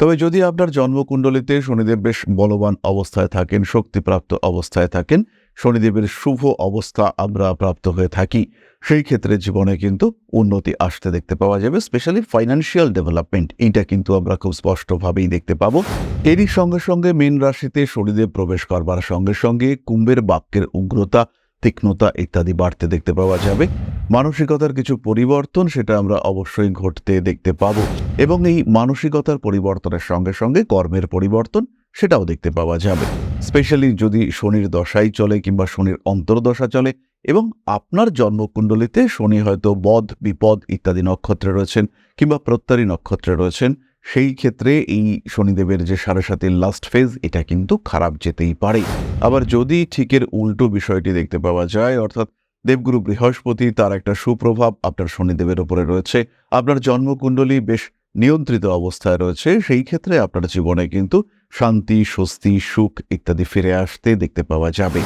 তবে যদি আপনার জন্মকুণ্ডলিতে শনিদেব বেশ বলবান অবস্থায় থাকেন, শক্তিপ্রাপ্ত অবস্থায় থাকেন, শনিদেবের শুভ অবস্থা আমরা প্রাপ্ত হয়ে থাকি। সেই ক্ষেত্রে জীবনে কিন্তু উন্নতি আসতে দেখতে পাওয়া যাবে স্পেশালি ফাইন্যান্সিয়াল ডেভেলপমেন্ট এটা কিন্তু আমরা খুব স্পষ্টভাবেই দেখতে পাবো। এরই সঙ্গে সঙ্গে মীন রাশিতে শনিদেব প্রবেশ করবার সঙ্গে সঙ্গে কুম্ভের বাক্যের উগ্রতা তীক্ষ্ণতা ইত্যাদি বাড়তে দেখতে পাওয়া যাবে। মানসিকতার কিছু পরিবর্তন সেটা আমরা অবশ্যই ঘটতে দেখতে পাবো। এবং এই মানসিকতার পরিবর্তনের সঙ্গে সঙ্গে কর্মের পরিবর্তন সেটাও দেখতে পাওয়া যাবে। স্পেশালি যদি শনির দশাই চলে কিংবা শনির অন্তর্দশা চলে এবং আপনার জন্মকুণ্ডলিতে শনি হয়তো বধ, বিপদ ইত্যাদি নক্ষত্রে রয়েছেন কিংবা প্রত্যারী নক্ষত্রে রয়েছেন সেই ক্ষেত্রে এই শনিদেবের যে সাড়ে সাতের লাস্ট ফেজ এটা কিন্তু খারাপ যেতেই পারে। আবার যদি ঠিকের উল্টো বিষয়টি দেখতে পাওয়া যায়, অর্থাৎ দেবগুরু বৃহস্পতি তার একটা সুপ্রভাব আপনার শনিদেবের উপরে রয়েছে, আপনার জন্মকুণ্ডলী বেশ নিয়ন্ত্রিত অবস্থায় রয়েছে, সেই ক্ষেত্রে আপনার জীবনে কিন্তু শান্তি, স্বস্তি, সুখ ইত্যাদি ফিরে আসতে দেখতে পাওয়া যাবে।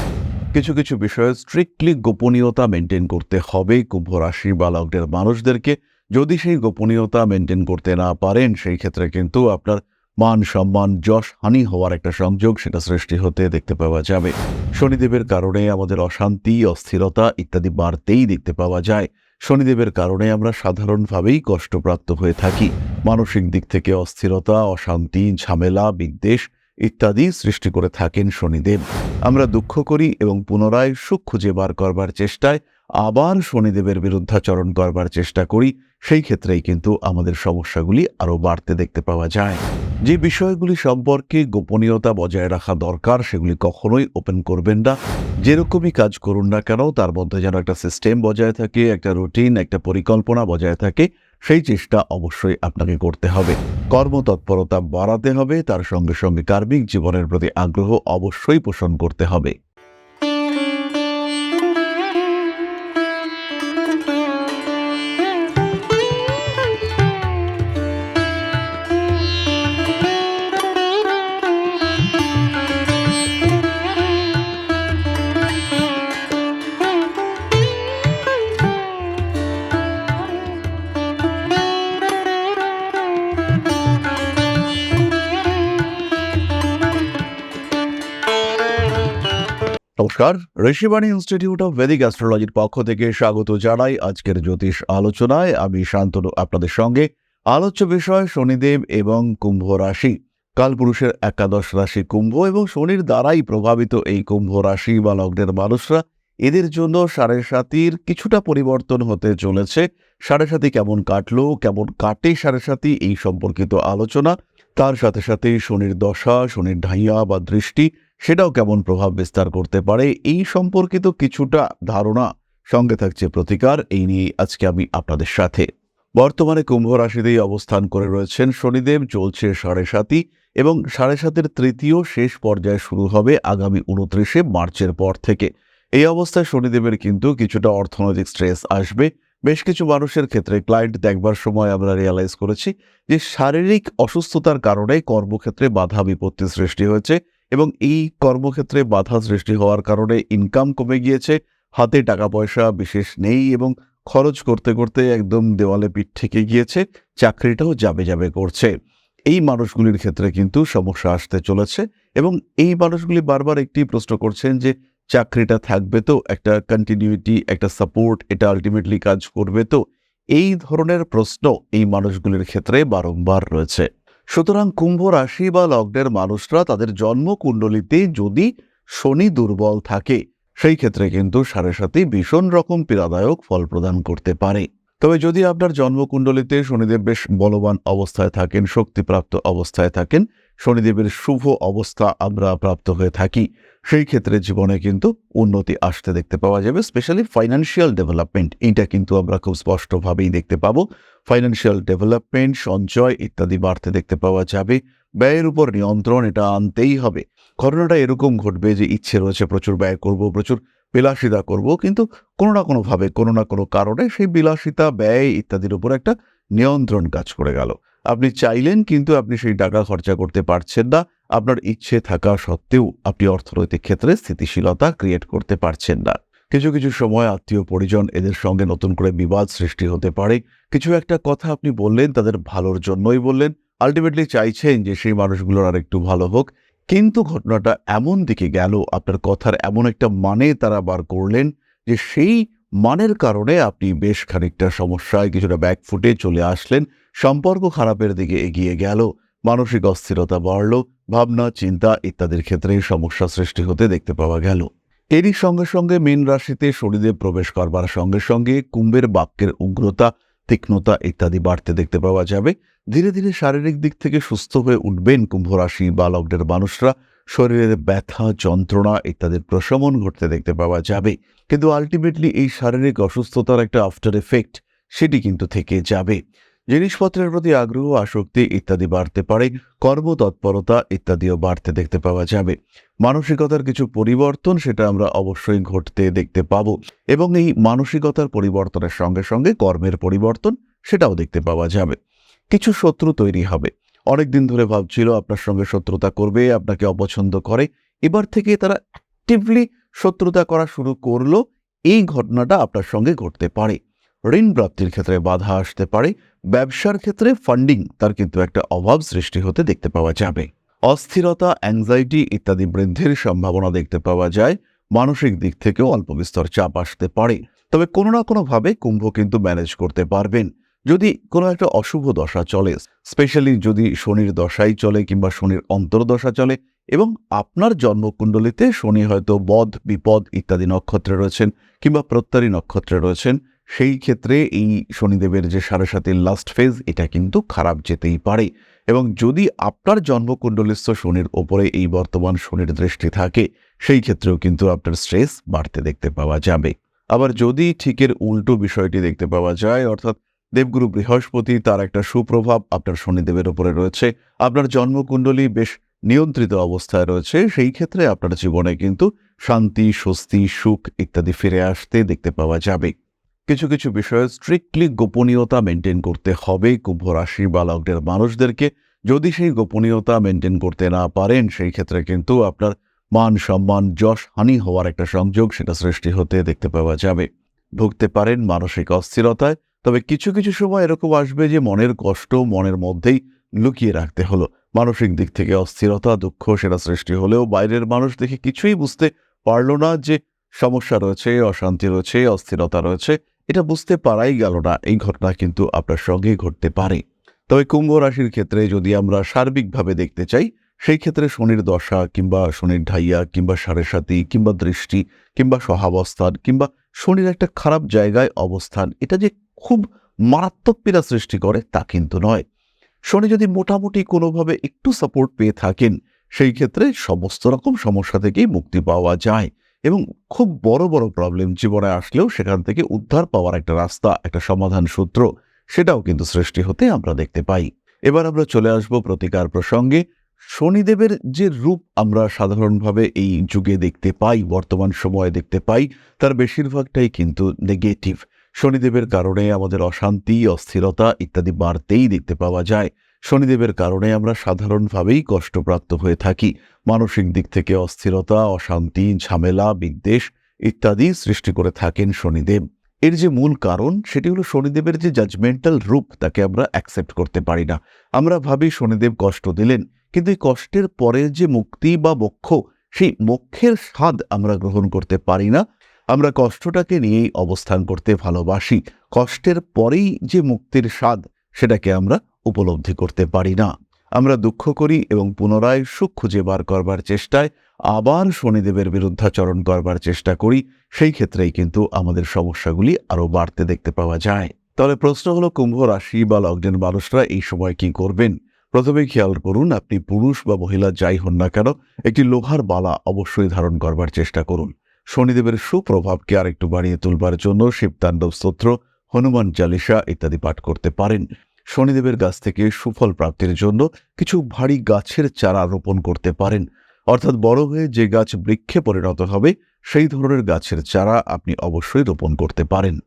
কিছু কিছু বিষয়ে স্ট্রিক্টলি গোপনীয়তা মেনটেন করতে হবে। কুম্ভ রাশি বা লগ্নের মানুষদেরকে যদি সেই গোপনীয়তা মেনটেন করতে না পারেন, সেই ক্ষেত্রে কিন্তু আপনার মান সম্মান যশ হানি হওয়ার একটা সংযোগ সেটা সৃষ্টি হতে দেখতে পাওয়া যাবে। শনিদেবের কারণে আমাদের অশান্তি, অস্থিরতা ইত্যাদি বাড়তেই দেখতে পাওয়া যায়। শনিদেবের কারণে আমরা সাধারণভাবেই কষ্টপ্রাপ্ত হয়ে থাকি। মানসিক দিক থেকে অস্থিরতা, অশান্তি, ঝামেলা, বিদ্বেষ ইত্যাদি সৃষ্টি করে থাকেন শনিদেব। আমরা দুঃখ করি এবং পুনরায় সুখ খুঁজে বার করবার চেষ্টায় আবার শনিদেবের বিরুদ্ধাচরণ করবার চেষ্টা করি। সেই ক্ষেত্রেই কিন্তু আমাদের সমস্যাগুলি আরও বাড়তে দেখতে পাওয়া যায়। যে বিষয়গুলি সম্পর্কে গোপনীয়তা বজায় রাখা দরকার, সেগুলি কখনোই ওপেন করবেন না। যেরকমই কাজ করুন না কেন, তার মধ্যে যেন একটা সিস্টেম বজায় থাকে, একটা রুটিন একটা পরিকল্পনা বজায় থাকে, সেই চেষ্টা অবশ্যই আপনাকে করতে হবে। কর্মতৎপরতা বাড়াতে হবে, তার সঙ্গে সঙ্গে কার্মিক জীবনের প্রতি আগ্রহ অবশ্যই পোষণ করতে হবে। নমস্কার। ঋষিবাণী ইনস্টিটিউট অফ ভেদিক অ্যাস্ট্রোলজির পক্ষ থেকে স্বাগত জানাই আজকের জ্যোতিষ আলোচনায়। আমি শান্তনু, আপনাদের সঙ্গে। আলোচ্য বিষয় শনিদেব এবং কুম্ভ রাশি। কালপুরুষের একাদশ রাশি কুম্ভ এবং শনির দ্বারাই প্রভাবিত এই কুম্ভ রাশি বা লগ্নের মানুষরা। এদের জন্য সাড়ে সাতির কিছুটা পরিবর্তন হতে চলেছে। সাড়ে সাতি কেমন কাটলো, কেমন কাটে সাড়ে সাতি এই সম্পর্কিত আলোচনা। তার সাথে সাথে শনির দশা, শনির ঢাইয়া বা দৃষ্টি সেটাও কেমন প্রভাব বিস্তার করতে পারে এই সম্পর্কিত কিছুটা ধারণা সঙ্গে থাকছে প্রতিকার। এই নিয়ে আজকে আমি আপনাদের সাথে। বর্তমানে কুম্ভ রাশিতেই অবস্থান করে রয়েছেন শনিদেব, চলছে সাড়ে সাতই এবং সাড়ে সাতের তৃতীয় শেষ পর্যায়ে শুরু হবে আগামী উনত্রিশে মার্চের পর থেকে। এই অবস্থায় শনিদেবের কিন্তু কিছুটা অর্থনৈতিক স্ট্রেস আসবে। বেশ কিছু মানুষের ক্ষেত্রে ক্লায়েন্ট দেখবার সময় আমরা রিয়ালাইজ করেছি যে শারীরিক অসুস্থতার কারণে কর্মক্ষেত্রে বাধা বিপত্তি সৃষ্টি হয়েছে। এবং এই কর্মক্ষেত্রে বাধা সৃষ্টি হওয়ার কারণে ইনকাম কমে গিয়েছে, হাতে টাকা পয়সা বিশেষ নেই এবং খরচ করতে করতে একদম দেওয়ালে পিঠ থেকে গিয়েছে, চাকরিটাও যাবে যাবে করছে। এই মানুষগুলির ক্ষেত্রে কিন্তু সমস্যা আসতে চলেছে এবং এই মানুষগুলি বারবার একটি প্রশ্ন করছেন যে, চাকরিটা থাকবে তো, একটা কন্টিনিউটি একটা সাপোর্ট এটা আলটিমেটলি কাজ করবে তো? এই ধরনের প্রশ্ন এই মানুষগুলির ক্ষেত্রে বারংবার রয়েছে। সুতরাং কুম্ভ রাশি বা লগ্নের মানুষরা তাদের জন্মকুণ্ডলিতে যদি শনি দুর্বল থাকে, সেই ক্ষেত্রে কিন্তু সাড়ে সাথে ভীষণ রকম পীড়াদায়ক ফল প্রদান করতে পারে। তবে যদি আপনার জন্মকুণ্ডলিতে শনিদেব বেশ বলবান অবস্থায় থাকেন, শক্তিপ্রাপ্ত অবস্থায় থাকেন, শনিদেবের শুভ অবস্থা আমরা প্রাপ্ত হয়ে থাকি, সেই ক্ষেত্রে জীবনে কিন্তু উন্নতি আসতে দেখতে পাওয়া যাবে, স্পেশালি ফাইন্যান্সিয়াল ডেভেলপমেন্ট। এটা কিন্তু আমরা খুব স্পষ্টভাবেই দেখতে পাবো। ফাইন্যান্সিয়াল ডেভেলপমেন্ট সঞ্চয় ইত্যাদি বাড়তে দেখতে পাওয়া যাবে। ব্যয়ের উপর নিয়ন্ত্রণ এটা আনতেই হবে। ঘটনাটা এরকম ঘটবে যে ইচ্ছে রয়েছে প্রচুর ব্যয় করব, প্রচুর বিলাসিতা করব, কিন্তু কোনো না কোনোভাবে, কোনো না কোনো কারণে সেই বিলাসিতা, ব্যয় ইত্যাদির উপর একটা নিয়ন্ত্রণ কাজ করে গেল। আপনি চাইলেন, কিন্তু আপনি সেই টাকা খরচা করতে পারছেন না। আপনার ইচ্ছে থাকা সত্ত্বেও আপনি অর্থনৈতিক ক্ষেত্রে স্থিতিশীলতা ক্রিয়েট করতে পারছেন না। কিছু কিছু সময় আত্মীয় পরিজন এদের সঙ্গে নতুন করে বিবাদ সৃষ্টি হতে পারে। কিছু একটা কথা আপনি বললেন, তাদের ভালোর জন্যই বললেন। আলটিমেটলি চাইছেন যে সেই মানুষগুলোর আর একটু ভালো হোক। কিন্তু ঘটনাটা এমন দিকে গেল, আপনার কথার এমন একটা মানে তারা বার করলেন যে সেই মানের কারণে আপনি বেশ খানিকটা সমস্যায় কিছুটা ব্যাকফুটে চলে আসলেন। সম্পর্ক খারাপের দিকে এগিয়ে গেল, মানসিক অস্থিরতা বাড়ল, ভাবনা, চিন্তা ইত্যাদির ক্ষেত্রে সমস্যা সৃষ্টি হতে দেখতে পাওয়া গেল। এরই সঙ্গে সঙ্গে মীন রাশিতে শরীরে প্রবেশ করবার সঙ্গে সঙ্গে কুম্ভের বাক্যের উগ্রতা, তীক্ষ্ণতা ইত্যাদি বাড়তে দেখতে পাওয়া যাবে। ধীরে ধীরে শারীরিক দিক থেকে সুস্থ হয়ে উঠবেন কুম্ভ রাশি বা লগ্নের মানুষরা। শরীরের ব্যথা, যন্ত্রণা ইত্যাদির প্রশমন ঘটতে দেখতে পাওয়া যাবে। কিন্তু আলটিমেটলি এই শারীরিক অসুস্থতার একটা আফটার এফেক্ট সেটি কিন্তু থেকে যাবে। জিনিসপত্রের প্রতি আগ্রহ, আসক্তি ইত্যাদি বাড়তে পারে, কর্মতৎপরতা ইত্যাদিও বাড়তে দেখতে পাওয়া যাবে। মানসিকতার কিছু পরিবর্তন সেটা আমরা অবশ্যই ঘটতে দেখতে পাবো এবং এই মানসিকতার পরিবর্তনের সঙ্গে সঙ্গে কর্মের পরিবর্তন সেটাও দেখতে পাওয়া যাবে। কিছু শত্রু তৈরি হবে। অনেক দিন ধরে ভাবছিল আপনার সঙ্গে শত্রুতা করবে, আপনাকে অপছন্দ করে। এবার থেকে তারা অ্যাক্টিভলি শত্রুতা করা শুরু করল। এই ঘটনাটা আপনার সঙ্গে ঘটতে পারে। ঋণ প্রাপ্তির ক্ষেত্রে বাধা আসতে পারে। ব্যবসার ক্ষেত্রে ফান্ডিং তার কিন্তু একটা অভাব সৃষ্টি হতে দেখতে পাওয়া যাবে। অস্থিরতা অ্যাংজাইটি ইত্যাদি বৃদ্ধির সম্ভাবনা দেখতে পাওয়া যায়। মানসিক দিক থেকেও অল্প বিস্তর চাপ আসতে পারে। তবে কোনো না কোনোভাবে কুম্ভ কিন্তু ম্যানেজ করতে পারবেন। যদি কোনো একটা অশুভ দশা চলে স্পেশালি যদি শনির দশাই চলে কিংবা শনির অন্তর্দশা চলে এবং আপনার জন্মকুণ্ডলিতে শনি হয়তো বধ, বিপদ ইত্যাদি নক্ষত্রে রয়েছেন কিংবা প্রত্যারী নক্ষত্রে রয়েছেন সেই ক্ষেত্রে এই শনিদেবের যে সাড়ে সাতের লাস্ট ফেজ এটা কিন্তু খারাপ যেতেই পারে। এবং যদি আপনার জন্মকুণ্ডলিস্থ শনির ওপরে এই বর্তমান শনির দৃষ্টি থাকে, সেই ক্ষেত্রেও কিন্তু আপনার স্ট্রেস বাড়তে দেখতে পাওয়া যাবে। আবার যদি ঠিকের উল্টো বিষয়টি দেখতে পাওয়া যায়, অর্থাৎ দেবগুরু বৃহস্পতি, তার একটা সুপ্রভাব আপনার শনিদেবের ওপরে রয়েছে, আপনার জন্মকুণ্ডলী বেশ নিয়ন্ত্রিত অবস্থায় রয়েছে, সেই ক্ষেত্রে আপনার জীবনে কিন্তু শান্তি, স্বস্তি, সুখ ইত্যাদি ফিরে আসতে দেখতে পাওয়া যাবে। কিছু কিছু বিষয়ে স্ট্রিক্টলি গোপনীয়তা মেনটেন করতে হবে। কুম্ভ রাশি বা লগ্নের মানুষদেরকে যদি সেই গোপনীয়তা মেনটেন করতে না পারেন, সেই ক্ষেত্রে কিন্তু আপনার মান সম্মান, যশ, হানি হওয়ার একটা সংযোগ সেটা সৃষ্টি হতে দেখতে পাওয়া যাবে। ভুগতে পারেন মানসিক অস্থিরতায়, তবে কিছু কিছু সময় এরকম আসবে যে মনের কষ্ট মনের মধ্যেই লুকিয়ে রাখতে হলো। মানসিক দিক থেকে অস্থিরতা, দুঃখ সেটা সৃষ্টি হলেও বাইরের মানুষ দেখে কিছুই বুঝতে পারল না যে সমস্যা রয়েছে, অশান্তি রয়েছে, অস্থিরতা রয়েছে। এটা বুঝতে পারাই গেল না, এই ঘটনা কিন্তু আপনার সঙ্গে ঘটতে পারে। তবে কুম্ভ রাশির ক্ষেত্রে যদি আমরা সার্বিকভাবে দেখতে চাই, সেই ক্ষেত্রে শনির দশা কিংবা শনির ঢাইয়া কিংবা সাড়ে সাতি কিংবা দৃষ্টি কিংবা সহাবস্থান কিংবা শনির একটা খারাপ জায়গায় অবস্থান, এটা যে খুব মারাত্মক পীড়া সৃষ্টি করে তা কিন্তু নয়। শনি যদি মোটামুটি কোনোভাবে একটু সাপোর্ট পেয়ে থাকেন, সেই ক্ষেত্রে সমস্ত রকম সমস্যা থেকেই মুক্তি পাওয়া যায়। এবং খুব বড় বড় প্রবলেম জীবনে আসলেও সেখান থেকে উদ্ধার পাওয়ার একটা রাস্তা, একটা সমাধান সূত্র, সেটাও কিন্তু সৃষ্টি হতে আমরা দেখতে পাই। এবার আমরা চলে আসব প্রতিকার প্রসঙ্গে। শনিদেবের যে রূপ আমরা সাধারণভাবে এই যুগে দেখতে পাই, বর্তমান সময়ে দেখতে পাই, তার বেশিরভাগটাই কিন্তু নেগেটিভ শনিদেবের কারণে আমাদের অশান্তি, অস্থিরতা ইত্যাদি বাড়তেই দেখতে পাওয়া যায়। শনিদেবের কারণে আমরা সাধারণভাবেই কষ্টপ্রাপ্ত হয়ে থাকি। মানসিক দিক থেকে অস্থিরতা, অশান্তি, ঝামেলা, বিদ্বেষ ইত্যাদি সৃষ্টি করে থাকেন শনিদেব। এর যে মূল কারণ, সেটি হলো শনিদেবের যে জাজমেন্টাল রূপ, তাকে আমরা অ্যাকসেপ্ট করতে পারি না। আমরা ভাবি শনিদেব কষ্ট দিলেন, কিন্তু এই কষ্টের পরের যে মুক্তি বা মোক্ষ, সেই মোক্ষের স্বাদ আমরা গ্রহণ করতে পারি না। আমরা কষ্টটাকে নিয়েই অবস্থান করতে ভালোবাসি। কষ্টের পরেই যে মুক্তির স্বাদ, সেটাকে আমরা উপলব্ধি করতে পারি না। আমরা দুঃখ করি এবং পুনরায় সুখ খুঁজে বার করবার চেষ্টায়, আবার শনিদেবের বিরুদ্ধাচরণ করবার চেষ্টা করি, সেই ক্ষেত্রেই কিন্তু আমাদের সমস্যাগুলি আরও বাড়তে দেখতে পাওয়া যায়। তাহলে প্রশ্ন হলো, কুম্ভ রাশি বা লগ্নের মানুষরা এই সময় কি করবেন? প্রথমে খেয়াল করুন, আপনি পুরুষ বা মহিলা যাই হন না কেন, একটি লোহার বালা অবশ্যই ধারণ করবার চেষ্টা করুন। শনিদেবের সুপ্রভাবকে আরেকটু বাড়িয়ে তুলবার জন্য শিবতাণ্ডব স্তোত্র, হনুমান চালিসা ইত্যাদি পাঠ করতে পারেন। শনিদেবের গাছ থেকে সুফল প্রাপ্তির জন্য কিছু ভারী গাছের চারা রোপণ করতে পারেন। অর্থাৎ বড় হয়ে যে গাছ বৃক্ষে পরিণত হবে, সেই ধরনের গাছের চারা আপনি অবশ্যই রোপণ করতে পারেন।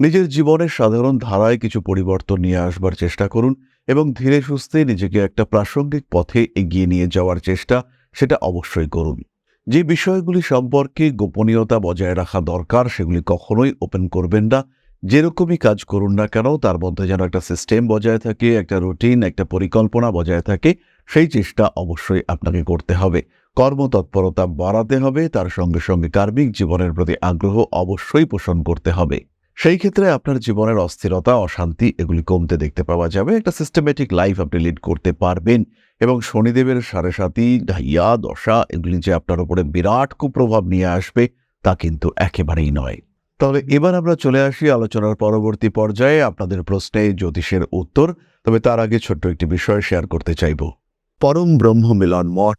নিজের জীবনের সাধারণ ধারায় কিছু পরিবর্তন নিয়ে আসবার চেষ্টা করুন এবং ধীরে সুস্থে নিজেকে একটা প্রাসঙ্গিক পথে এগিয়ে নিয়ে যাওয়ার চেষ্টা সেটা অবশ্যই করুন। যে বিষয়গুলি সম্পর্কে গোপনীয়তা বজায় রাখা দরকার, সেগুলি কখনোই ওপেন করবেন না। যেরকমই কাজ করুন না কেন, তার মধ্যে যেন একটা সিস্টেম বজায় থাকে, একটা রুটিন একটা পরিকল্পনা বজায় থাকে, সেই চেষ্টা অবশ্যই আপনাকে করতে হবে। কর্মতৎপরতা বাড়াতে হবে, তার সঙ্গে সঙ্গে কার্মিক জীবনের প্রতি আগ্রহ অবশ্যই পোষণ করতে হবে। সেই ক্ষেত্রে আপনার জীবনের অস্থিরতা, অশান্তি, এগুলি কমতে দেখতে পাওয়া যাবে। একটা সিস্টেমেটিক লাইফ আপনি লিড করতে পারবেন এবং শনিদেবের সাড়ে সাতি ঢাইয়া, দশা, এগুলি যে আপনার উপরে বিরাট কুপ্রভাব নিয়ে আসবে, তা কিন্তু একেবারেই নয়। তাহলে এবার আমরা চলে আসি আলোচনার পরবর্তী পর্যায়ে আপনাদের প্রশ্নে জ্যোতিষের উত্তর। তবে তার আগে ছোট্ট একটি বিষয় শেয়ার করতে চাইব। পরম ব্রহ্ম মিলন মঠ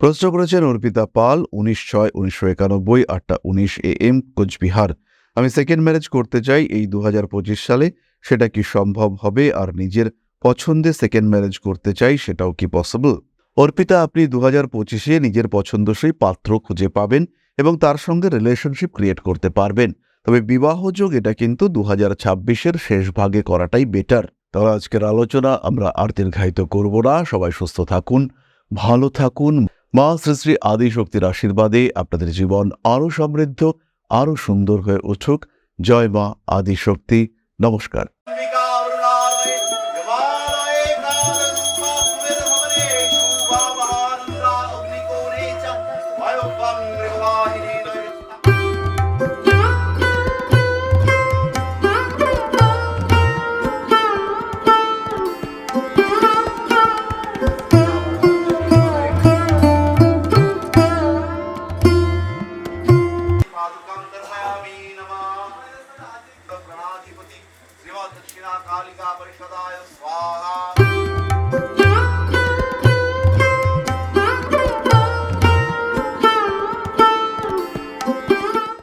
প্রশ্ন করেছেন অর্পিতা পাল, উনিশ ছয় উনিশশো একানব্বই, আটটা উনিশ এ এম, কোচবিহার। আমি সেকেন্ড ম্যারেজ করতে চাই এই দু হাজার পঁচিশ সালে, সেটা কি সম্ভব হবে? আর নিজের পছন্দে সেকেন্ড ম্যারেজ করতে চাই, সেটাও কি পসিবল অর্পিতা, আপনি দু হাজার পঁচিশে নিজের পছন্দসই পাত্র খুঁজে পাবেন এবং তার সঙ্গে রিলেশনশিপ ক্রিয়েট করতে পারবেন। তবে বিবাহযোগ এটা কিন্তু দু হাজার ছাব্বিশের শেষ ভাগে করাটাই বেটার তাহলে আজকের আলোচনা আমরা আর দীর্ঘায়িত করব না। সবাই সুস্থ থাকুন, ভালো থাকুন। মা শ্রী শ্রী আদি শক্তির আশীর্বাদে আপনাদের জীবন আরও সমৃদ্ধ, আরও সুন্দর হয়ে উঠুক। জয় মা আদি শক্তি। নমস্কার।